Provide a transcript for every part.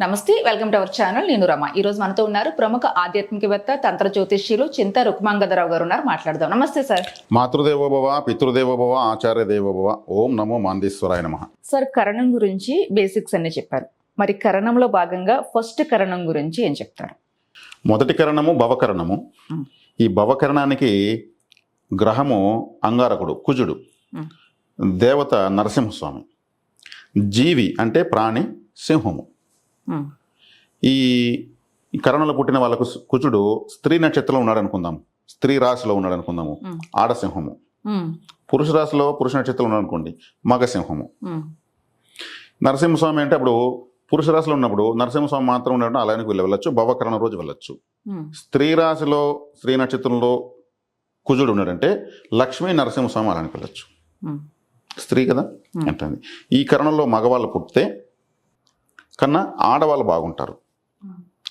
నమస్తే welcome to our channel. నేను రమ. ఈ రోజు మనతో ఉన్నారు ప్రముఖ ఆధ్యాత్మికవేత్త తంత్ర జ్యోతిష్యులు చింత రుక్మాంగదరావు గారు ఉన్నారు. మాట్లాడదాం. నమస్తే సార్. మాతృదేవోభవ పితృదేవోభవ ఆచార్య దేవోభవ ఓం నమో మాందీశ్వరాయ నమ. సార్ కరణం గురించి బేసిక్స్ అన్ని చెప్పారు. మరి కరణంలో భాగంగా ఫస్ట్ కరణం గురించి ఏం చెప్తారు? మొదటి కరణము భవకరణము. ఈ భవకరణానికి గ్రహము అంగారకుడు కుజుడు. దేవత నరసింహస్వామి. జీవి అంటే ప్రాణి సింహము. ఈ కరణంలో పుట్టిన వాళ్ళకు కుజుడు స్త్రీ నక్షత్రంలో ఉన్నాడు అనుకుందాం స్త్రీ రాశిలో ఉన్నాడు అనుకుందాము. ఆడసింహము పురుష రాశిలో పురుష నక్షత్రంలో ఉన్నాడు అనుకోండి మగసింహము నరసింహస్వామి అంటే అప్పుడు పురుష రాశిలో ఉన్నప్పుడు నరసింహస్వామి మాత్రం ఉండడం అలానికి వెళ్ళి వెళ్ళొచ్చు భవకరణ రోజు వెళ్ళొచ్చు. స్త్రీ రాశిలో స్త్రీ నక్షత్రంలో కుజుడు ఉన్నాడంటే లక్ష్మీ నరసింహస్వామి అలానికి వెళ్ళొచ్చు. స్త్రీ కదా. అంటుంది. ఈ కరణంలో మగవాళ్ళు పుడితే కన్నా ఆడవాళ్ళు బాగుంటారు.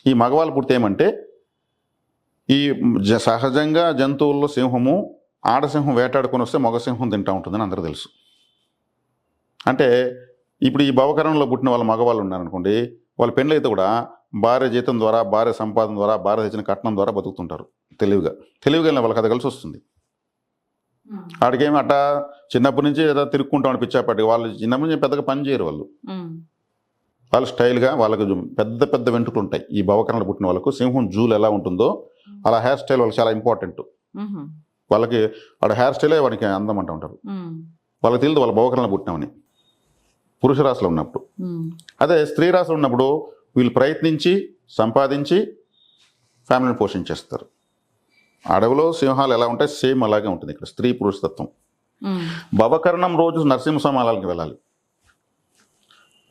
ఈ మగవాళ్ళు పుడితే ఏమంటే ఈ జ- సహజంగా జంతువుల్లో సింహము ఆడసింహం వేటాడుకొని వస్తే మగ సింహం తింటా ఉంటుందని అందరూ తెలుసు. అంటే ఇప్పుడు ఈ భవకరణంలో పుట్టిన వాళ్ళ మగవాళ్ళు ఉన్నారనుకోండి వాళ్ళ పెండ్లయితే కూడా భార్య జీతం ద్వారా భార్య సంపాదన ద్వారా భార్య తెచ్చిన కట్నం ద్వారా బతుకుతుంటారు తెలివిగా. తెలివిగా వెళ్ళిన వాళ్ళకి అది కలిసి వస్తుంది. ఆడికేమి అట్టా చిన్నప్పటి నుంచి ఏదో తిరుక్కుంటాం పిచ్చాపాటి వాళ్ళు చిన్నప్పటి నుంచి పెద్దగా పని చేయరు వాళ్ళు. వాళ్ళు స్టైల్గా వాళ్ళకి పెద్ద పెద్ద వెంట్రుకలు ఉంటాయి. ఈ భవకరణలు పుట్టిన వాళ్ళకు సింహం జూలు ఎలా ఉంటుందో అలా హెయిర్ స్టైల్ వాళ్ళకి చాలా ఇంపార్టెంట్ వాళ్ళకి వాడ హెయిర్ స్టైలే వాడికి అందం అంటూ ఉంటారు వాళ్ళకి తెలియదు వాళ్ళ భవకరణలు పుట్టినామని పురుష రాశిలో ఉన్నప్పుడు. అదే స్త్రీ రాశిలో ఉన్నప్పుడు వీళ్ళు ప్రయత్నించి సంపాదించి ఫ్యామిలీని పోషించేస్తారు. అడవిలో సింహాలు ఎలా ఉంటాయి? సేమ్ అలాగే ఉంటుంది ఇక్కడ స్త్రీ పురుషతత్వం భవకరణం రోజు నరసింహస్వామి వెళ్ళాలి.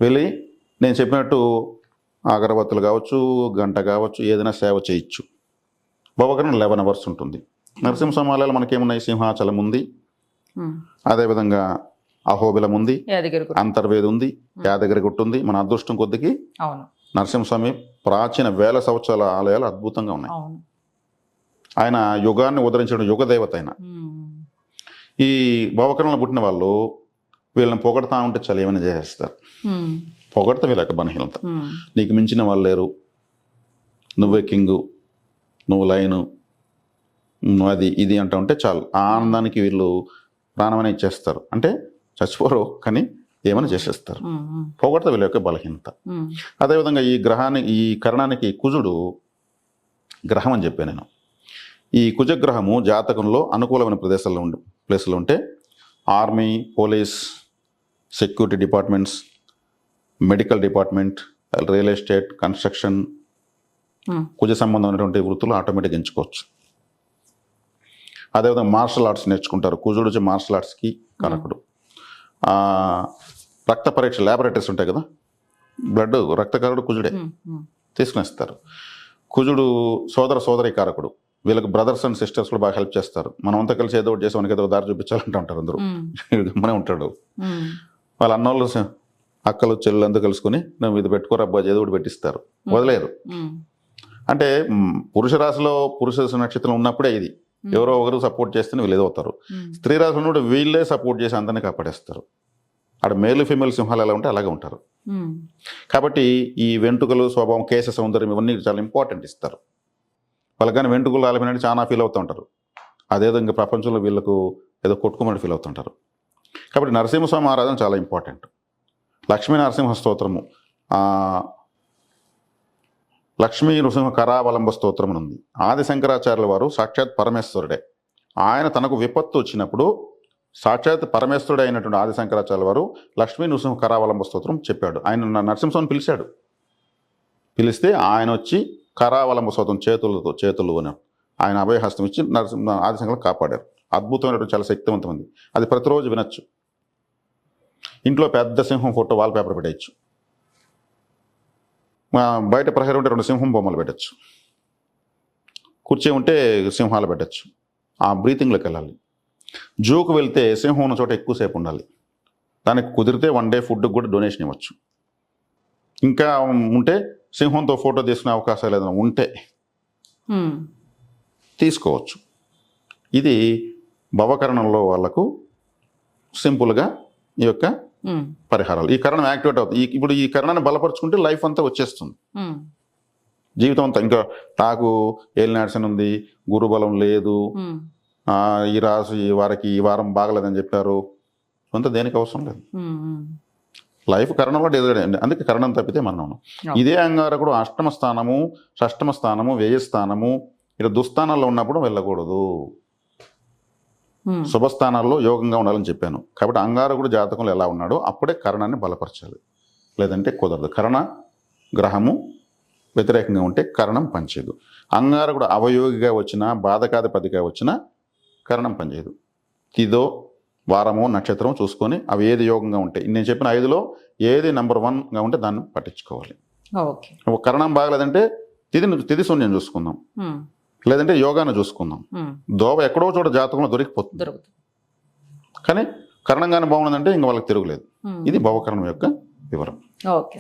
వెళ్ళి నేను చెప్పినట్టు అగరబత్తులు కావచ్చు గంట కావచ్చు ఏదైనా సేవ చేయొచ్చు. భవకరణం లెవెన్ అవర్స్ ఉంటుంది. నరసింహస్వామి మనకేమున్నాయి? సింహాచలం ఉంది. అదేవిధంగా అహోబిలం ఉంది. అంతర్వేది ఉంది. యాదగిరి గుట్ట ఉంది. మన అదృష్టం కొద్దికి అవును. నరసింహస్వామి ప్రాచీన వేల సంవత్సరాల ఆలయాలు అద్భుతంగా ఉన్నాయి. ఆయన యుగాన్ని ఉదరించిన యుగ దేవత ఆయన. ఈ భవకరణలో పుట్టిన వాళ్ళు వీళ్ళని పొగడతా ఉంటే చలి ఏమైనా చేసేస్తారు. పొగడతా వీళ్ళకి బలహీనత. నీకు మించిన వాళ్ళు లేరు. నువ్వే కింగు నువ్వు లైను అది ఇది అంటూ ఉంటే చాలు. ఆనందానికి వీళ్ళు ప్రాణమని ఇచ్చేస్తారు. అంటే చచ్చిపోరు కానీ ఏమైనా చేసేస్తారు. పొగడతా వీళ్ళ యొక్క బలహీనత. అదేవిధంగా ఈ గ్రహానికి ఈ కరణానికి కుజుడు గ్రహం అని చెప్పాను నేను. ఈ కుజగ్రహము జాతకంలో అనుకూలమైన ప్రదేశాల్లో ఉండి ప్లేస్లో ఉంటే army police security departments medical department real estate construction um, కుజ సంబంధమైనటువంటి వృత్తులు ఆటోమేటిక్గా ఎంచుకోవచ్చు. అదేవిధంగా మార్షల్ ఆర్ట్స్ నేర్చుకుంటారు. కుజుడు వచ్చి మార్షల్ ఆర్ట్స్కి కారకుడు ఆ, రక్త పరీక్ష ల్యాబొరేటరీస్ ఉంటాయి కదా? బ్లడ్ రక్తకారుడు కుజుడే. ఉమ్, తీసుకునేస్తారు. కుజుడు సోదర సోదరి కారకుడు. వీళ్ళకి బ్రదర్స్ అండ్ సిస్టర్స్ కూడా బాగా హెల్ప్ చేస్తారు. మనం అంతా కలిసి ఏదో ఒకటి చేసి మనకి ఏదో దారి చూపించాలంటూ ఉంటారు అందరూ. గమ్మనే ఉంటాడు. వాళ్ళ అన్నోళ్ళు అక్కలు చెల్లెలు అంతా కలుసుకొని నువ్వు ఇది పెట్టుకోరా అబ్బా ఏదో ఒకటి పెట్టిస్తారు. వదిలేరు అంటే పురుష రాశిలో పురుష నక్షత్రం ఉన్నప్పుడే ఇది. ఎవరో ఒకరు సపోర్ట్ చేస్తే వీళ్ళు ఏదో అవుతారు. స్త్రీ రాశిలో ఉన్నప్పుడు వీళ్ళే సపోర్ట్ చేసి అందరినీ కాపాడేస్తారు. అక్కడ మేలు ఫీమేల్ సింహాలు ఎలా ఉంటే అలాగే ఉంటారు. కాబట్టి ఈ వెంట్రుకలు స్వభావం కేశ సౌందర్యం ఇవన్నీ చాలా ఇంపార్టెంట్ ఇస్తారు. వాళ్ళకి కానీ వెంట్రుకలు ఆలపినట్టు చాలా ఫీల్ అవుతూ ఉంటారు. అదేదో ఇంకా ప్రపంచంలో వీళ్ళకు ఏదో కొట్టుకోమని ఫీల్ అవుతుంటారు కాబట్టి నరసింహస్వామి ఆరాధన చాలా ఇంపార్టెంట్ లక్ష్మీ నరసింహ స్తోత్రము. లక్ష్మీ నృసింహ కరావలంబ స్తోత్రం అని ఉంది. ఆది శంకరాచార్యుల వారు సాక్షాత్ పరమేశ్వరుడే. ఆయన తనకు విపత్తు వచ్చినప్పుడు సాక్షాత్ పరమేశ్వరుడే అయినటువంటి ఆది శంకరాచార్యుల వారు లక్ష్మీ నృసింహ కరావలంబ స్తోత్రం చెప్పాడు. ఆయన నరసింహస్వామి పిలిచాడు. పిలిస్తే ఆయన వచ్చి కరావలంబ స్తోత్రం చేతులతో చేతులు అని ఆయన అభయహస్తం ఇచ్చి నరసింహ ఆదిశంకరం కాపాడారు. అద్భుతమైనటువంటి చాలా శక్తివంతమైంది అది ప్రతిరోజు వినొచ్చు. ఇంట్లో పెద్ద సింహం ఫోటో వాల్ పేపర్ పెట్టచ్చు బయట ప్రహరీ ఉంటే రెండు సింహం బొమ్మలు పెట్టచ్చు. కుర్చీ ఉంటే సింహాలు పెట్టచ్చు. ఆ బ్రీతింగ్లోకి వెళ్ళాలి. జూకు వెళ్తే సింహం ఉన్న చోట ఎక్కువసేపు ఉండాలి. దానికి కుదిరితే వన్ డే ఫుడ్కి కూడా డొనేషన్ ఇవ్వచ్చు. ఇంకా ఉంటే సింహంతో ఫోటో తీసుకునే అవకాశాలు ఏదైనా ఉంటే తీసుకోవచ్చు. ఇది భవకరణంలో వాళ్ళకు సింపుల్గా ఈ యొక్క పరిహారాలు. ఈ కరణం యాక్టివేట్ అవుతుంది. ఇప్పుడు ఈ కరణాన్ని బలపరుచుకుంటే లైఫ్ అంతా వచ్చేస్తుంది. ఉమ్, జీవితం అంతా ఇంకా నాకు ఏలినాడ్సన్ ఉంది గురుబలం లేదు. ఉమ్, ఆ, ఈ రాసు ఈ వారికి ఈ వారం బాగలేదని చెప్పారు. అంత దేనికి అవసరం లేదు. లైఫ్ కరణంలో డిజైడ్ అందుకే కరణం తప్పితే మనం. ఇదే అంగారకుడు అష్టమ స్థానము షష్టమ స్థానము వ్యయ స్థానము ఇలా దుస్థానాల్లో ఉన్నప్పుడు వెళ్ళకూడదు. శుభస్థానాల్లో యోగంగా ఉండాలని చెప్పాను. కాబట్టి అంగారకుడు జాతకంలో ఎలా ఉన్నాడో అప్పుడే కరణాన్ని బలపరచాలి. లేదంటే కుదరదు. కరణ గ్రహము వ్యతిరేకంగా ఉంటే కరణం పనిచేయదు. అంగారకుడు అవయోగిగా వచ్చినా బాధకాధిపతిగా వచ్చినా కరణం పనిచేయదు. తిదో వారము నక్షత్రం చూసుకొని అవి ఏది యోగంగా ఉంటాయి నేను చెప్పిన ఐదులో ఏది నెంబర్ వన్గా ఉంటే దాన్ని పట్టించుకోవాలి. కరణం బాగలేదంటే తిది తిది శూన్యం చూసుకుందాం. లేదంటే యోగాను చూసుకుందాం. దోవ ఎక్కడో చోట జాతకంలో దొరికిపోతుంది. కానీ కరణంగానే బాగున్నదంటే ఇంక వాళ్ళకి తిరుగులేదు. ఇది భవకరణం యొక్క వివరం. ఓకే